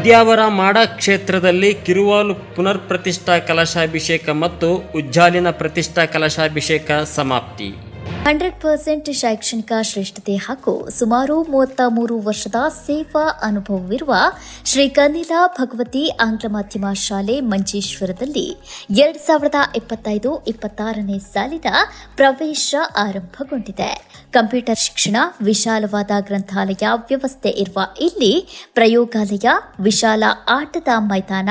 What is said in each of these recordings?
ಉದ್ಯಾವರ ಮಾಡ ಕ್ಷೇತ್ರದಲ್ಲಿ ಕಿರುವಾಲು ಪುನರ್ ಪ್ರತಿಷ್ಠಾ ಕಲಶಾಭಿಷೇಕ ಮತ್ತು ಉಜ್ಜಾಲಿನ ಪ್ರತಿಷ್ಠಾ ಕಲಶಾಭಿಷೇಕ ಸಮಾಪ್ತಿ. ಹಂಡ್ರೆಡ್ ಪರ್ಸೆಂಟ್ ಶೈಕ್ಷಣಿಕ ಶ್ರೇಷ್ಠತೆ ಹಾಗೂ ಸುಮಾರು ಮೂವತ್ತ ಮೂರು ವರ್ಷದ ಸೇವಾ ಅನುಭವವಿರುವ ಶ್ರೀ ಕನ್ನಿಲಾ ಭಗವತಿ ಆಂಗ್ಲ ಮಾಧ್ಯಮ ಶಾಲೆ ಮಂಜೇಶ್ವರದಲ್ಲಿ ಎರಡ್ ಸಾವಿರದ ಇಪ್ಪತ್ತೈದು ಇಪ್ಪತ್ತಾರನೇ ಸಾಲಿನ ಪ್ರವೇಶ ಆರಂಭಗೊಂಡಿದೆ. ಕಂಪ್ಯೂಟರ್ ಶಿಕ್ಷಣ, ವಿಶಾಲವಾದ ಗ್ರಂಥಾಲಯ ವ್ಯವಸ್ಥೆ ಇರುವ ಇಲ್ಲಿ ಪ್ರಯೋಗಾಲಯ, ವಿಶಾಲ ಆಟದ ಮೈದಾನ,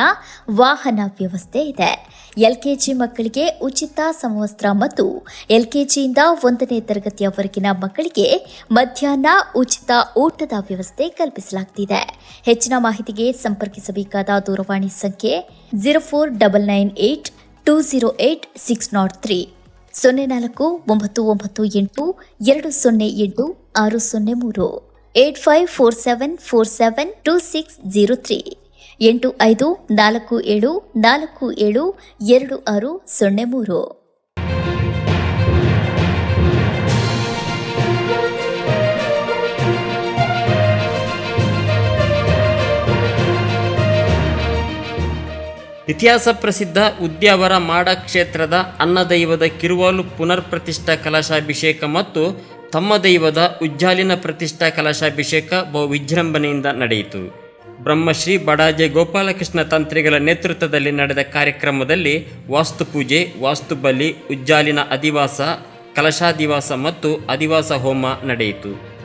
ವಾಹನ ವ್ಯವಸ್ಥೆ ಇದೆ. ಎಲ್ಕೆಜಿ ಮಕ್ಕಳಿಗೆ ಉಚಿತ ಸಮವಸ್ತ್ರ ಮತ್ತು ಎಲ್ಕೆಜಿಯಿಂದ ಒಂದನೇ ತರಗತಿಯವರೆಗಿನ ಮಕ್ಕಳಿಗೆ ಮಧ್ಯಾಹ್ನ ಉಚಿತ ಊಟದ ವ್ಯವಸ್ಥೆ ಕಲ್ಪಿಸಲಾಗುತ್ತಿದೆ ಹೆಚ್ಚಿನ ಮಾಹಿತಿಗೆ ಸಂಪರ್ಕಿಸಬೇಕಾದ ದೂರವಾಣಿ ಸಂಖ್ಯೆ zero four double nine eight two zero eight six nought three. ಸೊನ್ನೆ ನಾಲ್ಕು, ಒಂಬತ್ತು ಒಂಬತ್ತು, ಎಂಟು, ಎರಡು ಸೊನ್ನೆ ಎಂಟು, ಆರು ಸೊನ್ನೆ ಮೂರು. Eight five four seven four seven two six zero three. ಎಂಟು ಐದು, ನಾಲ್ಕು ಏಳು ನಾಲ್ಕು ಏಳು, ಎರಡು ಆರು ಸೊನ್ನೆ ಮೂರು. ಇತಿಹಾಸ ಪ್ರಸಿದ್ಧ ಉದ್ಯಾವರ ಮಾಡ ಕ್ಷೇತ್ರದ ಅನ್ನದೈವದ ಕಿರುವಾಲು ಪುನರ್ ಪ್ರತಿಷ್ಠಾ ಕಲಶಾಭಿಷೇಕ ಮತ್ತು ತಮ್ಮ ದೈವದ ಉಜ್ಜಾಲಿನ ಪ್ರತಿಷ್ಠಾ ಕಲಶಾಭಿಷೇಕ ಬಹು ವಿಜೃಂಭಣೆಯಿಂದ ನಡೆಯಿತು. ಬ್ರಹ್ಮಶ್ರೀ ಬಡಾಜೆ ಗೋಪಾಲಕೃಷ್ಣ ತಂತ್ರಿಗಳ ನೇತೃತ್ವದಲ್ಲಿ ನಡೆದ ಕಾರ್ಯಕ್ರಮದಲ್ಲಿ ವಾಸ್ತುಪೂಜೆ ವಾಸ್ತುಬಲಿ ಉಜ್ಜಾಲಿನ ಅಧಿವಾಸ, ಕಲಶಾಧಿವಾಸ ಮತ್ತು ಅಧಿವಾಸ ಹೋಮ ನಡೆಯಿತು.